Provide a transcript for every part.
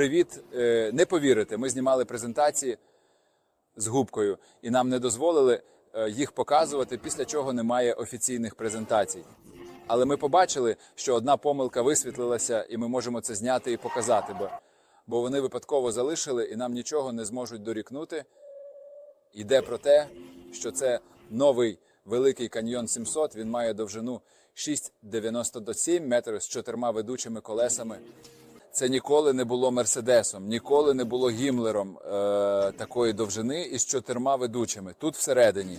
Привіт, Е, не повірите, ми знімали презентації з губкою, і нам не дозволили е, їх показувати, після чого немає офіційних презентацій. Але ми побачили, що одна помилка висвітлилася, і ми можемо це зняти і показати, бо, бо вони випадково залишили і нам нічого не зможуть дорікнути. Йде про те, що це новий великий каньйон 700. Він має довжину 6,97 метрів з чотирма ведучими колесами. Це ніколи не було мерседесом, ніколи не було гімлером е, такої довжини із чотирма ведучими. Тут всередині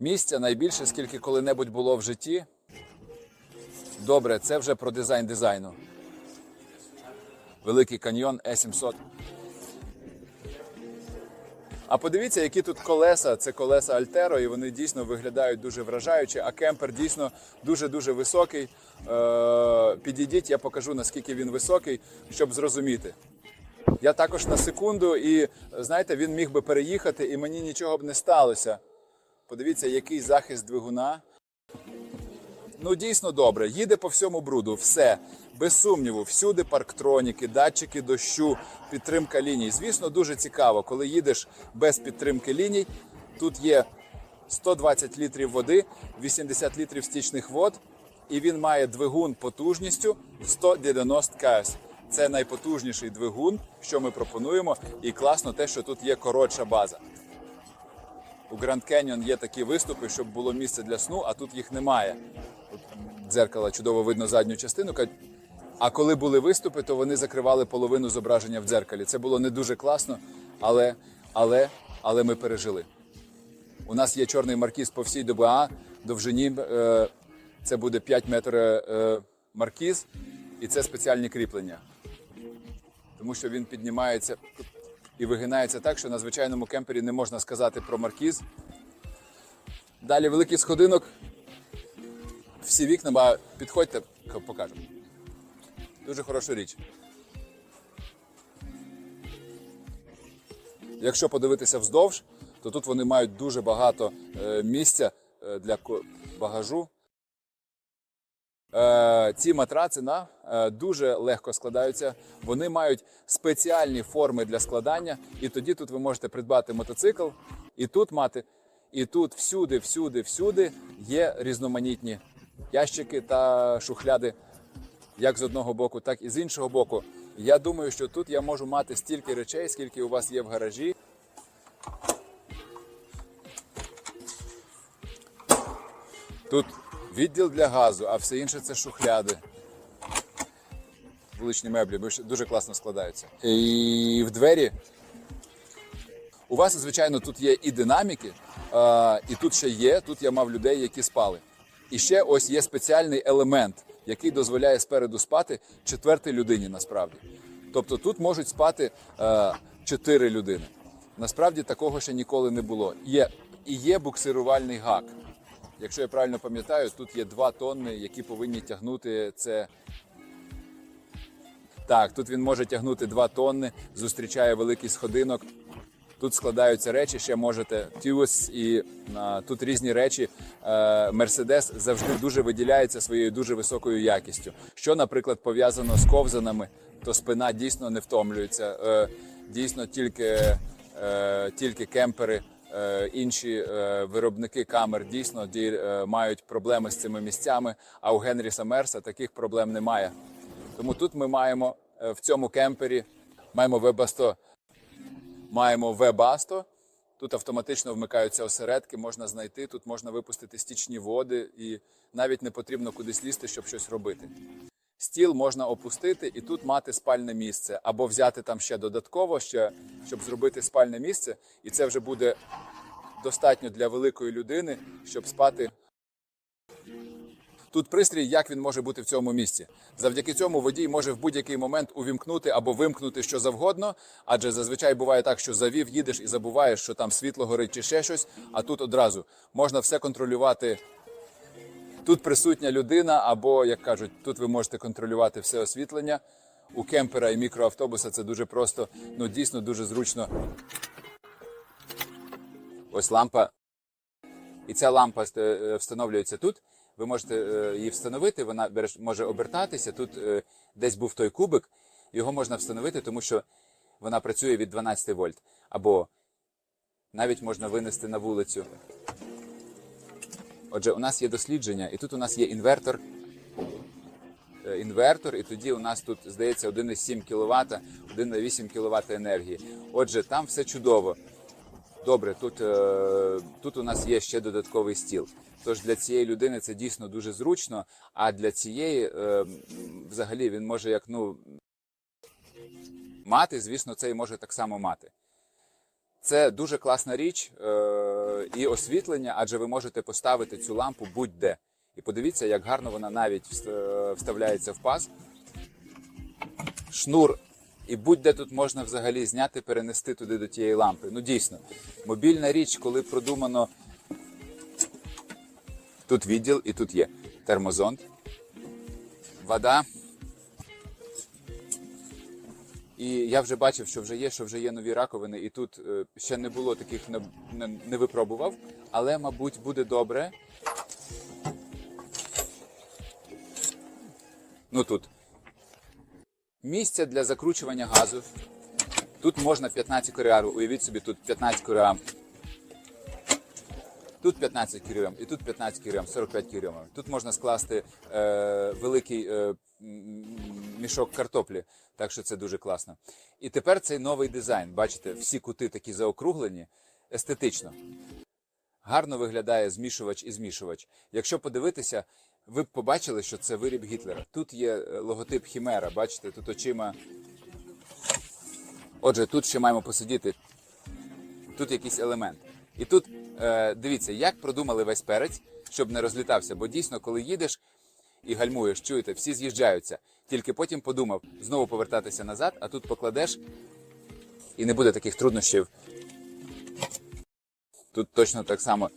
місця найбільше, скільки коли-небудь було в житті. Добре, це вже про дизайн дизайну. Великий каньйон Е700. А подивіться, які тут колеса. Це колеса Альтеро, і вони дійсно виглядають дуже вражаюче, а кемпер дійсно дуже-дуже високий. Е, підійдіть, я покажу, наскільки він високий, щоб зрозуміти. Я також на секунду, і знаєте, він міг би переїхати, і мені нічого б не сталося. Подивіться, який захист двигуна. Ну, дійсно добре. Їде по всьому бруду, все. Без сумніву, всюди парктроніки, датчики дощу, підтримка ліній. Звісно, дуже цікаво, коли їдеш без підтримки ліній. Тут є 120 літрів води, 80 літрів стічних вод, і він має двигун потужністю 190 КС. Це найпотужніший двигун, що ми пропонуємо, і класно те, що тут є коротша база. У Grand Canyon є такі виступи, щоб було місце для сну, а тут їх немає. От Дзеркала чудово видно задню частину. А коли були виступи, то вони закривали половину зображення в дзеркалі. Це було не дуже класно, але, але, але ми пережили. У нас є чорний маркіз по всій ДБА, довжині е, це буде 5 метрів е, маркіз, і це спеціальні кріплення. Тому що він піднімається і вигинається так, що на звичайному кемпері не можна сказати про маркіз. Далі великий сходинок. Всі вікна, підходьте, ка- покажемо. Дуже хороша річ. Якщо подивитися вздовж, то тут вони мають дуже багато е, місця е, для багажу. Е, ці матраци на, е, дуже легко складаються. Вони мають спеціальні форми для складання, і тоді тут ви можете придбати мотоцикл, і тут мати, і тут всюди, всюди, всюди є різноманітні ящики та шухляди, як з одного боку, так і з іншого боку. Я думаю, що тут я можу мати стільки речей, скільки у вас є в гаражі. Тут відділ для газу, а все інше це шухляди. Вуличні меблі дуже класно складаються. І в двері. У вас, звичайно, тут є і динаміки, і тут ще є. Тут я мав людей, які спали. І ще ось є спеціальний елемент, який дозволяє спереду спати четвертій людині насправді. Тобто тут можуть спати е, чотири людини. Насправді такого ще ніколи не було. Є, і є буксирувальний гак. Якщо я правильно пам'ятаю, тут є два тонни, які повинні тягнути це. Так, тут він може тягнути 2 тонни, зустрічає великий сходинок. Тут складаються речі, ще можете тюс і а, тут різні речі. Е, Мерседес завжди дуже виділяється своєю дуже високою якістю. Що, наприклад, пов'язано з ковзанами, то спина дійсно не втомлюється. Е, дійсно, тільки, е, тільки кемпери, інші е, виробники камер дійсно е, мають проблеми з цими місцями. А у Генріса Мерса таких проблем немає. Тому тут ми маємо е, в цьому кемпері маємо вебасто маємо вебасто. Тут автоматично вмикаються осередки, можна знайти, тут можна випустити стічні води, і навіть не потрібно кудись лізти, щоб щось робити. Стіл можна опустити і тут мати спальне місце, або взяти там ще додатково, ще, щоб зробити спальне місце, і це вже буде достатньо для великої людини, щоб спати Тут пристрій, як він може бути в цьому місці. Завдяки цьому водій може в будь-який момент увімкнути або вимкнути що завгодно, адже зазвичай буває так, що завів, їдеш і забуваєш, що там світло горить чи ще щось. А тут одразу можна все контролювати. Тут присутня людина, або, як кажуть, тут ви можете контролювати все освітлення. У кемпера і мікроавтобуса це дуже просто, ну дійсно дуже зручно. Ось лампа і ця лампа е, встановлюється тут. Ви можете е, її встановити, вона може обертатися. Тут е, десь був той кубик. Його можна встановити, тому що вона працює від 12 вольт. Або навіть можна винести на вулицю. Отже, у нас є дослідження, і тут у нас є інвертор. Е, Інвертор, і тоді у нас тут здається 1,7 кВт, 1,8 кВт енергії. Отже, там все чудово. Добре, тут, е, тут у нас є ще додатковий стіл. Тож для цієї людини це дійсно дуже зручно. А для цієї, е, взагалі, він може як ну мати, звісно, це і може так само мати. Це дуже класна річ і освітлення, адже ви можете поставити цю лампу будь-де. І подивіться, як гарно вона навіть е, вставляється в паз. Шнур. І будь-де тут можна взагалі зняти, перенести туди до тієї лампи. Ну дійсно, мобільна річ, коли продумано. Тут відділ і тут є термозонд, вода. І я вже бачив, що вже є, що вже є нові раковини, і тут е, ще не було таких, не, не, не випробував, але, мабуть, буде добре. Ну тут місце для закручування газу. Тут можна 15 кг, уявіть собі, тут 15 кг. Тут 15 кг, і тут 15 кг, 45 кг. Тут можна скласти е, великий е, мішок картоплі, так що це дуже класно. І тепер цей новий дизайн. Бачите, всі кути такі заокруглені, естетично. Гарно виглядає змішувач і змішувач. Якщо подивитися, ви б побачили, що це виріб Гітлера. Тут є е, логотип Хімера, бачите, тут очима. Отже, тут ще маємо посидіти. Тут якийсь елемент. І тут е, дивіться, як продумали весь перець, щоб не розлітався. Бо дійсно, коли їдеш і гальмуєш, чуєте, всі з'їжджаються. Тільки потім подумав знову повертатися назад, а тут покладеш і не буде таких труднощів. Тут точно так само.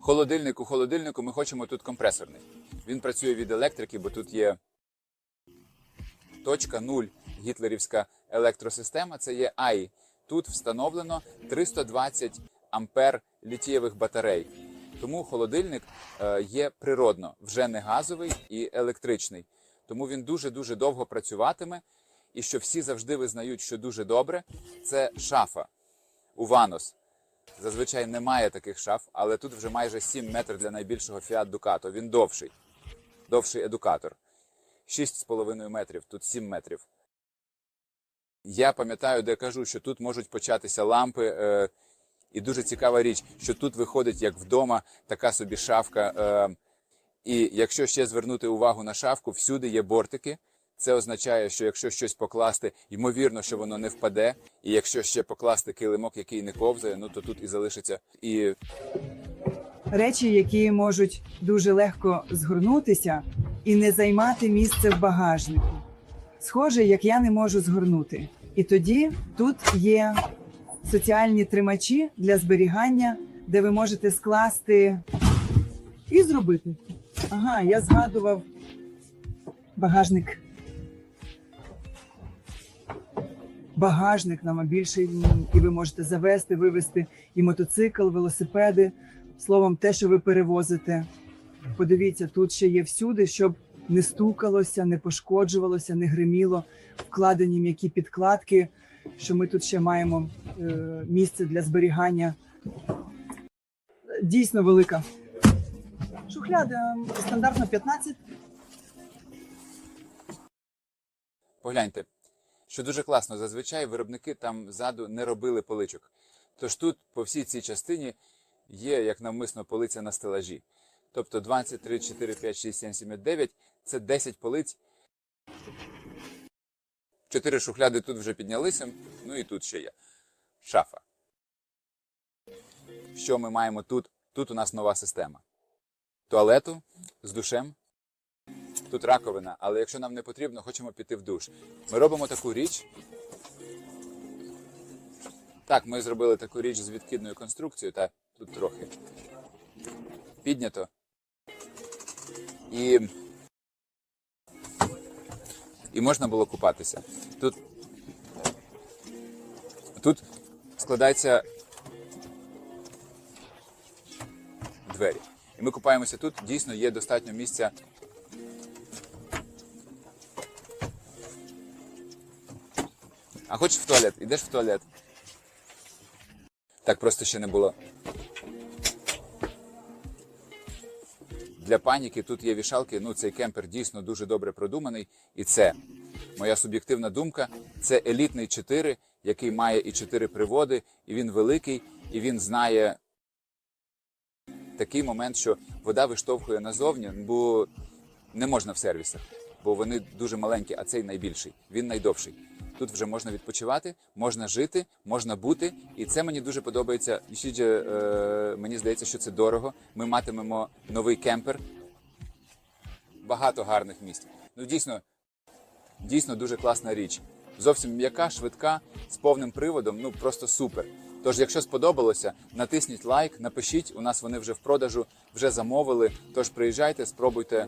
Холодильник у холодильнику ми хочемо тут компресорний. Він працює від електрики, бо тут є точка 0 гітлерівська електросистема. Це є АІ. Тут встановлено 320 ампер літієвих батарей. Тому холодильник е, є природно, вже не газовий і електричний. Тому він дуже-дуже довго працюватиме. І що всі завжди визнають, що дуже добре, це шафа у Ванос. Зазвичай немає таких шаф, але тут вже майже 7 метрів для найбільшого Fiat Ducato. Він довший. Довший едукатор. 6,5 метрів, тут 7 метрів. Я пам'ятаю, де кажу, що тут можуть початися лампи. Е, і дуже цікава річ, що тут виходить, як вдома, така собі шафка. Е, і якщо ще звернути увагу на шафку, всюди є бортики. Це означає, що якщо щось покласти, ймовірно, що воно не впаде. І якщо ще покласти килимок, який не ковзає, ну то тут і залишиться. І речі, які можуть дуже легко згорнутися і не займати місце в багажнику. Схоже, як я не можу згорнути. І тоді тут є соціальні тримачі для зберігання, де ви можете скласти і зробити. Ага, я згадував багажник. Багажник нам більший, і ви можете завести, вивезти і мотоцикл, велосипеди. Словом, те, що ви перевозите. Подивіться, тут ще є всюди, щоб не стукалося, не пошкоджувалося, не гриміло, вкладені м'які підкладки, що ми тут ще маємо місце для зберігання. Дійсно велика. Шухляда стандартно 15. погляньте, що дуже класно, зазвичай виробники там ззаду не робили поличок. Тож тут по всій цій частині є як навмисно полиця на стелажі. Тобто 20, 3, 4, 5, 6, 7, 7, 9 – це 10 полиць. Чотири шухляди тут вже піднялися, ну і тут ще є. Шафа. Що ми маємо тут? Тут у нас нова система. Туалету з душем. Тут раковина, але якщо нам не потрібно, хочемо піти в душ. Ми робимо таку річ. Так, ми зробили таку річ з відкидною конструкцією, та тут трохи піднято. І, і можна було купатися. Тут, тут складаються двері. І ми купаємося тут, дійсно є достатньо місця. А хочеш в туалет? Ідеш в туалет. Так просто ще не було. Для паніки тут є вішалки. Ну, цей кемпер дійсно дуже добре продуманий. І це моя суб'єктивна думка. Це елітний 4, який має і 4 приводи, і він великий, і він знає такий момент, що вода виштовхує назовні, бо не можна в сервісах, бо вони дуже маленькі, а цей найбільший, він найдовший. Тут вже можна відпочивати, можна жити, можна бути, і це мені дуже подобається. Ішідже, е, мені здається, що це дорого. Ми матимемо новий кемпер, багато гарних місць. Ну дійсно, дійсно дуже класна річ. Зовсім м'яка, швидка, з повним приводом, ну просто супер. Тож, якщо сподобалося, натисніть лайк, напишіть. У нас вони вже в продажу, вже замовили. Тож приїжджайте, спробуйте